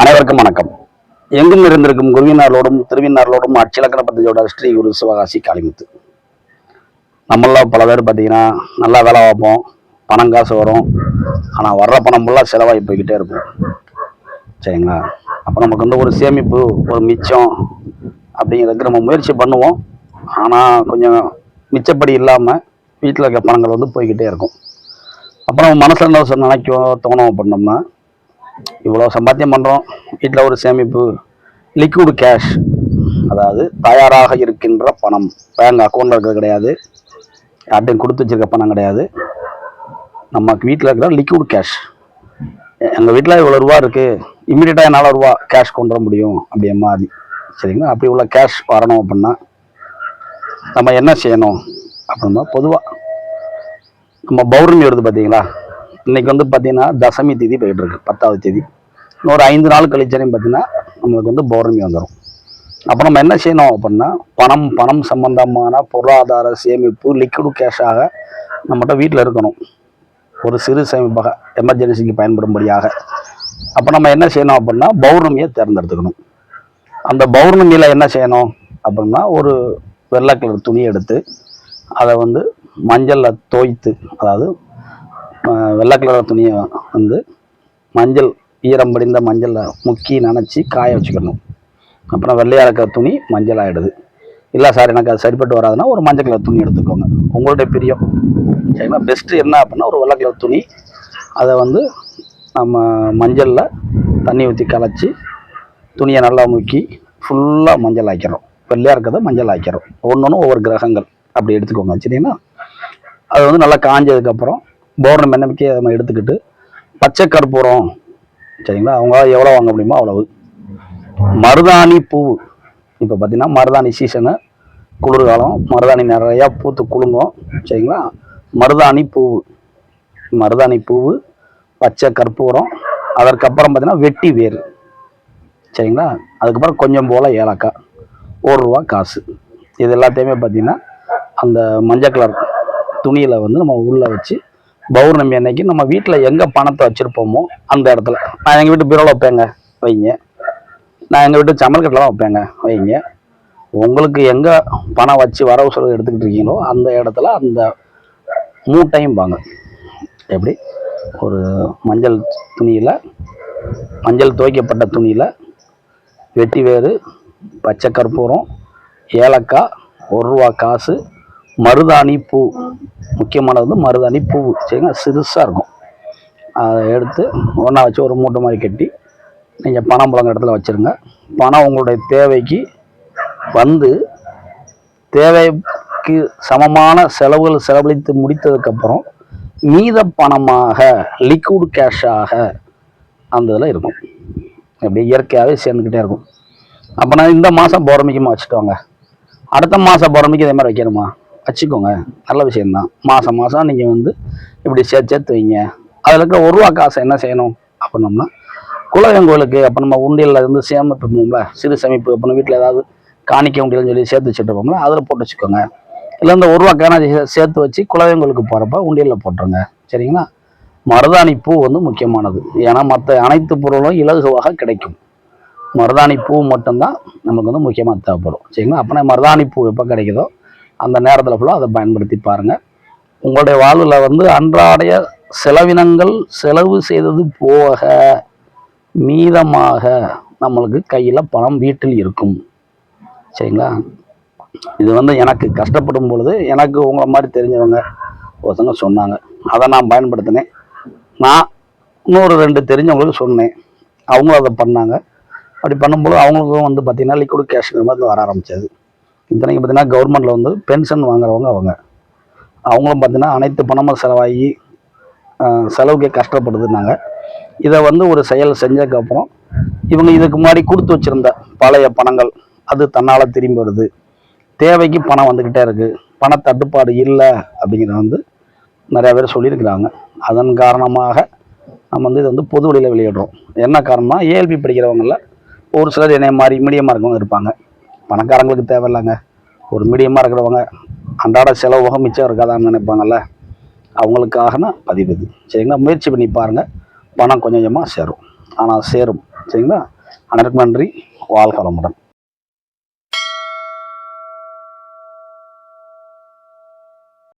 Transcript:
அனைவருக்கும் வணக்கம். எங்கும் இருந்திருக்கும் குருவினாரோடும் திருவினாரோடும் அச்சிலக்கண பദ്ധதியோட ஸ்ரீ குரு சிவகாசி காளிமுத்து. நம்மள பல பேர் பார்த்தீங்கன்னா நல்லா வேலை பார்ப்போம் பணம் காசு வரும். ஆனால் வர்ற பணம் ஃபுல்லாக செலவாகி போய்கிட்டே இருக்கும். சரிங்களா? அப்போ நமக்கு வந்து ஒரு சேமிப்பு ஒரு மிச்சம் அப்படிங்கிறதுக்கு நம்ம முயற்சி பண்ணுவோம். ஆனால் கொஞ்சம் மிச்சப்படி இல்லாமல் வீட்டில் இருக்க பணங்கள் வந்து போய்கிட்டே இருக்கும். அப்புறம் மனசில் என்ன நினைக்கும் தோணும் அப்படின்னோம்னா இவ்வளோ சம்பாத்தியம் பண்ணுறோம் வீட்டில் ஒரு சேமிப்பு லிக்விட் கேஷ் அதாவது தயாராக இருக்கின்ற பணம். பேங்க் அக்கௌண்ட்டில் இருக்கிறது கிடையாது. யார்ட்டையும் கொடுத்து வச்சிருக்க பணம் கிடையாது. நம்ம வீட்டில் இருக்கிற லிக்விட் கேஷ் எங்கள் வீட்டில் இவ்வளோ ரூபா இருக்குது இம்மிடியட்டாக என்னால் ரூபா கேஷ் கொண்டு வர முடியும் அப்படியே மாதிரி. சரிங்களா? அப்படி உள்ள கேஷ் வரணும் அப்படின்னா நம்ம என்ன செய்யணும்? அப்படின்னா பொதுவாக நம்ம பௌர்ணமி வருது பார்த்தீங்களா இன்னைக்கு வந்து பார்த்தீங்கன்னா தசமி தேதி போயிட்டு இருக்கு பத்தாவது தேதி. இன்னொரு ஐந்து நாள் கழிச்சனையும் பார்த்தீங்கன்னா நம்மளுக்கு வந்து பௌர்ணமி வந்துடும் அப்போ நம்ம என்ன செய்யணும் அப்படின்னா பணம் பணம் சம்பந்தமான பொருளாதார சேமிப்பு லிக்விடு கேஷாக நம்மகிட்ட வீட்டில் இருக்கணும். ஒரு சிறு சேமிப்பாக எமர்ஜென்சிக்கு பயன்படும்படியாக. அப்போ நம்ம என்ன செய்யணும் அப்படின்னா பௌர்ணமியை தேர்ந்தெடுத்துக்கணும். அந்த பௌர்ணமியில் என்ன செய்யணும் அப்படின்னா ஒரு வெள்ளை கலர் துணி எடுத்து அதை வந்து மஞ்சளில் தோய்த்து அதாவது வெள்ளை கலர் துணியை வந்து மஞ்சள் ஈரம் படிந்த மஞ்சளில் முக்கி நனைச்சி காய வச்சுக்கணும். அப்புறம் வெள்ளையாக இருக்கிற துணி மஞ்சள் ஆகிடுது இல்லை சார் எனக்கு அது சரிப்பட்டு வராதுன்னா ஒரு மஞ்சள் கலர் துணி எடுத்துக்கோங்க. உங்களுடைய பிரியம். சரிங்களா? பெஸ்ட்டு என்ன அப்படின்னா ஒரு வெள்ளை கலர் துணி. அதை வந்து நம்ம மஞ்சளில் தண்ணி ஊற்றி கலைச்சி துணியை நல்லா முக்கி ஃபுல்லாக மஞ்சள் ஆக்கிறோம் வெள்ளையாக இருக்கிறத மஞ்சள் ஆக்கிறோம் ஒன்று ஒன்று ஒவ்வொரு கிரகங்கள். அப்படி எடுத்துக்கோங்க. சரிங்களா? அது வந்து நல்லா காஞ்சதுக்கப்புறம் பௌர்ணமி அன்னைக்கு நம்ம எடுத்துக்கிட்டு பச்சை கற்பூரம் சரிங்களா? அவங்களால எவ்வளோ வாங்க முடியுமோ அவ்வளவு. மருதாணி பூ. இப்போ பார்த்தீங்கன்னா மருதாணி சீசனு குளிர்காலம் மருதாணி நிறையா பூத்து குலுங்கும் சரிங்களா? மருதாணி பூவு மருதாணி பூவு பச்சை கற்பூரம் அதற்கப்புறம் பார்த்தீங்கன்னா வெட்டி வேர் சரிங்களா? அதுக்கப்புறம் கொஞ்சம் போல் ஏலக்காய் ஒரு ரூபா காசு. இது எல்லாத்தையுமே பார்த்தீங்கன்னா அந்த மஞ்சள் கலர் துணியில் வந்து நம்ம உள்ளே வச்சு பௌர்ணமி அன்னைக்கு நம்ம வீட்டில் எங்கே பணத்தை வச்சுருப்போமோ அந்த இடத்துல. நான் எங்கள் வீட்டு பீரோவில் வைப்பேங்க வைங்க. நான் எங்கள் வீட்டு சமல்கட்டில் தான் வைப்பேங்க வைங்க. உங்களுக்கு எங்கே பணம் வச்சு வரவு செலவு எடுத்துக்கிட்டு இருக்கீங்களோ அந்த இடத்துல அந்த மூட்டையும் பாங்க எப்படி? ஒரு மஞ்சள் துணியில் மஞ்சள் துவைக்கப்பட்ட துணியில் வெட்டி வேறு பச்சை கற்பூரம் ஏலக்காய் ஒரு ரூபா காசு மருதாணி பூ. முக்கியமானது வந்து மருதாணி பூ சரிங்களா? சிறுசாக இருக்கும். அதை எடுத்து ஒன்றா வச்சு ஒரு மூட்டை மாதிரி கட்டி நீங்கள் பணம் புழங்க இடத்துல வச்சுருங்க. பணம் உங்களுடைய தேவைக்கு வந்து தேவைக்கு சமமான செலவுகள் செலவழித்து முடித்ததுக்கப்புறம் மீத பணமாக லிக்விட் கேஷாக அந்த இதில் இருக்கும். அப்படியே இயற்கையாகவே சேர்ந்துக்கிட்டே இருக்கும். அப்போ நான் இந்த மாதம் பௌர்ணமிக்குமா வச்சுட்டு வாங்க. அடுத்த மாதம் பௌர்ணமிக்கு இதே மாதிரி வைக்கணுமா? வச்சுக்கோங்க. நல்ல விஷயம்தான். மாதம் மாதம் நீங்கள் வந்து இப்படி சேர்த்து சேர்த்து வைங்க. அதில் இருக்க ஒரு ரூபா காசை என்ன செய்யணும் அப்படின்னோம்னா குலதெய்வங்களுக்கு அப்போ நம்ம உண்டியலில் இருந்து சேமிப்பு சிறு சேமிப்பு அப்போ வீட்டில் ஏதாவது காணிக்க உண்டியல்னு சொல்லி சேர்த்து வச்சுட்டு போகும்ல அதில் போட்டு வச்சுக்கோங்க. இல்லை இந்த ஒரு ரூபா சேர்த்து வச்சு குலதெய்வங்களுக்கு போகிறப்ப உண்டியலில் போட்டுருங்க. சரிங்களா? மருதாணி பூ வந்து முக்கியமானது. ஏன்னா மற்ற அனைத்து பொருளும் இலகுவாக கிடைக்கும். மருதாணி பூ மட்டும்தான் நமக்கு வந்து முக்கியமாக தேவைப்படும். சரிங்களா? அப்போனா மருதாணி பூ எப்போ கிடைக்குதோ அந்த நேரத்தில் ஃபுல்லாக அதை பயன்படுத்தி பாருங்கள் உங்களுடைய வாழ்வில் வந்து அன்றாடைய செலவினங்கள் செலவு செய்தது போக மீதமாக நம்மளுக்கு கையில் பணம் வீட்டில் இருக்கும். சரிங்களா? இது வந்து எனக்கு கஷ்டப்படும் பொழுது எனக்கு உங்களை மாதிரி தெரிஞ்சவங்க ஒருத்தங்க சொன்னாங்க. அதை நான் பயன்படுத்தினேன். நான் இன்னொரு ரெண்டு தெரிஞ்சவங்களுக்கு சொன்னேன். அவங்களும் அதை பண்ணாங்க. அப்படி பண்ணும்போது அவங்களுக்கும் வந்து பார்த்திங்கன்னா லிக்விட் கேஷ்ங்கிற மாதிரி வர ஆரம்பிச்சது. இத்தனைக்கு பார்த்தீங்கன்னா கவர்மெண்ட்டில் வந்து பென்ஷன் வாங்குறவங்க அவங்க. அவங்களும் பார்த்தீங்கன்னா அனைத்து பணமும் செலவாகி செலவுக்கே கஷ்டப்படுதுன்னாங்க. இதை வந்து ஒரு செயல் செஞ்சதுக்கப்புறம் இவங்க இதுக்கு முன்னாடி கொடுத்து வச்சிருந்த பழைய பணங்கள் அது தன்னால் திரும்பி வருது. தேவைக்கு பணம் வந்துக்கிட்டே இருக்குது பண தட்டுப்பாடு இல்லை அப்படிங்கிறத வந்து நிறையா பேர் சொல்லியிருக்கிறாங்க. அதன் காரணமாக நம்ம வந்து இதை வந்து பொது வழியில் வெளியிடுறோம். என்ன காரணம்னா ஏஎல்பி படிக்கிறவங்களில் ஒரு சிலர் என்னைய மாதிரி மீடியமாக இருக்கவங்க இருப்பாங்க. பணக்காரங்களுக்கு தேவையில்லைங்க. ஒரு மீடியமாக இருக்கிறவங்க அன்றாட செலவு போக மிச்சம் இருக்காதான்னு நினைப்பாங்கல்ல. அவங்களுக்காகனா பதிவு இது. சரிங்களா? முயற்சி பண்ணி பாருங்கள் பணம் கொஞ்சம் கொஞ்சமாக சேரும். ஆனால் சேரும். சரிங்களா? அனைவருக்கும் நன்றி. வாழ்க வளமுடன்.